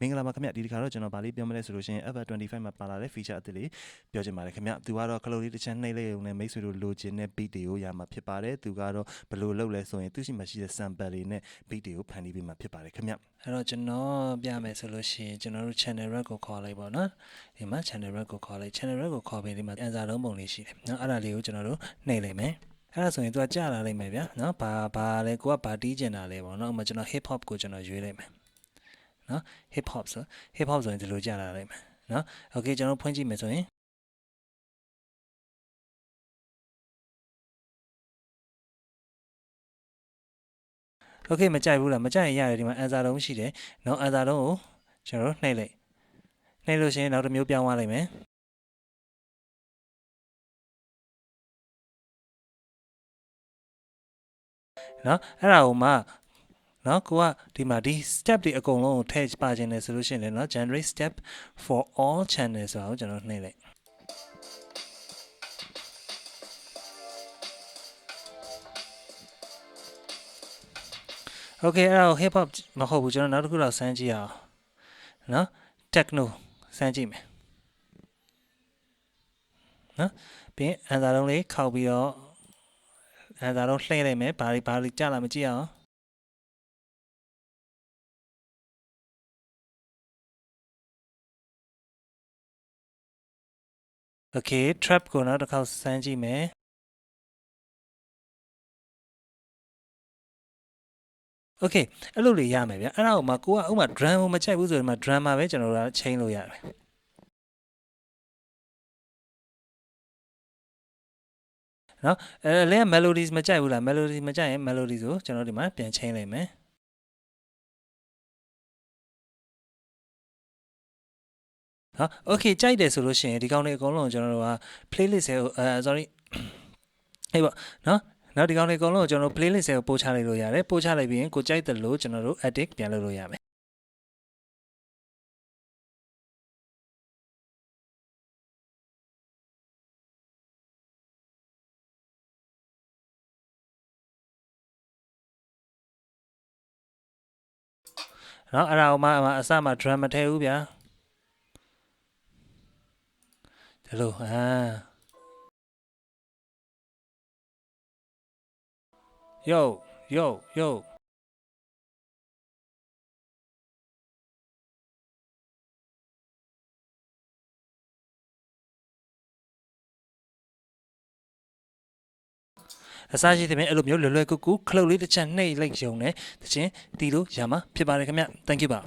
မင်္ဂလာပါခင်ဗျဒီတစ်ခါတော့ကျွန်တော်ဗာလေးပြောမလဲဆိုလို့ရှိရင် FR25 မှာပါလာတဲ့ feature အသစ်လေးပြောချင်ပါတယ်ခင်ဗျသူကတော့ခလုတ်လေးတစ်ချမ်းနှိမ့်လိုက်ရုံနဲ့မိတ်ဆွေတို့လိုချင်တဲ့ beat တွေကိုရမှာဖြစ်ပါတယ်သူကတော့ဘယ်လိုလုပ်လဲဆိုရင်သူရှိမှရှိတဲ့ sample တွေနဲ့ beat တွေကိုဖန်တီးပေးမှာဖြစ်ပါတယ်ခင်ဗျအဲ့တော့ကျွန်တော်ပြမယ်ဆိုလို့ရှိရင်ကျွန်တော်တို့ channel red ကိုခေါ်လိုက်ပါတော့ဒီမှာ channel red ကိုခေါ်လိုက် channel red ကိုခေါ်ပြီးဒီမှာ answer လုံးပုံလေးရှိတယ်နော်အဲ့ဒါလေးကိုကျွန်တော်တို့နှိပ်လိုက်မယ်အဲ့ဒါဆိုရင်သူကကြာလာလိမ့်မယ်ဗျာနော်ဘာဘာလဲကိုကဘာတီးကျင်တာလဲပေါ့နော်ဥပမာကျွန်တော် hip hop ကိုကျွန်တော်ရွေးလိုက်မယ် နော် hip hop ဆို hip hop ဆိုရင်ဒီလိုကြာလာလိမ့်မယ်နော် okay ကျွန်တော်ဖွင့်ကြည့်မယ်ဆိုရင် โอเคမကြိုက်ဘူးလားမကြိုက်ရင်ရတယ်ဒီမှာ answer လုံးရှိတယ်เนาะ answer လုံးကိုကျွန်တော်တို့နှိပ်လိုက်နှိပ်လို့ရှိရင်နောက်တစ်မျိုးပြောင်းသွားလိမ့်မယ်เนาะအဲ့ဒါကိုမှ เนาะကိုကဒီမှာဒီ step တွေအကုန်လုံးကိုထည့်ပါခြင်းလဲဆိုလို့ရှိရင်လည်းเนาะ generate step for all channels ဆိုတော့ကျွန်တော်နှိပ်လိုက် โอเคအဲ့ဒါကို hip hop မဟုတ်ဘူးကျွန်တော်နောက်တစ်ခုတော့စမ်းကြည့်အောင်နော် techno စမ်းကြည့်မယ်နော်ပြီးရင်အန်စာလုံးလေးခောက်ပြီးတော့အန်စာလုံးလှည့်လိုက်မယ်ဘာတွေဘာတွေကြာလာမကြည့်အောင် โอเค trap ကိုနောက်တစ်ခေါက်စမ်းကြည့်မယ် โอเคအဲ့လိုလေးရမယ်ဗျအဲ့ဒါကိုမှကိုကဥမာ drum ကိုမချိုက်ဘူးဆိုရင်မှ drum မှာပဲကျွန်တော်တို့ကချိန်လို့ရတယ်နော်အဲလည်း melodies မကြိုက်ဘူးလား melodies မကြိုက်ရင် melodies ကိုကျွန်တော်ဒီမှာပြန်ချိန်လိုက်မယ် ဟာ okay ကြိုက်တယ်ဆိုလို့ရှိရင်ဒီကောင်တွေအကုန်လုံးကိုကျွန်တော်တို့က playlist ကိုအဲ sorry ဟေးပေါ့နော်နောက်ဒီကောင်တွေအကုန်လုံးကိုကျွန်တော်တို့ playlist ကိုပို့ချလိုက်လို့ရတယ်ပို့ချလိုက်ပြီးရင်ကိုကြိုက်တယ်လို့ကျွန်တော်တို့ edit ပြန်လုပ်လို့ရမယ်နော်အဲ့ဒါကိုမှအအစမှ drum မထည့်ဘူးဗျာ ဒီလိုအာ yo yo yo အစားရှိတဲ့ပြင်အဲ့လိုမျိုးလွယ်လွယ်ကူကူခလုတ်လေးတစ်ချက်နှိပ်လိုက်ရုံနဲ့တချင်းတီလို့ရမှာဖြစ်ပါတယ်ခင်ဗျ thank you ပါ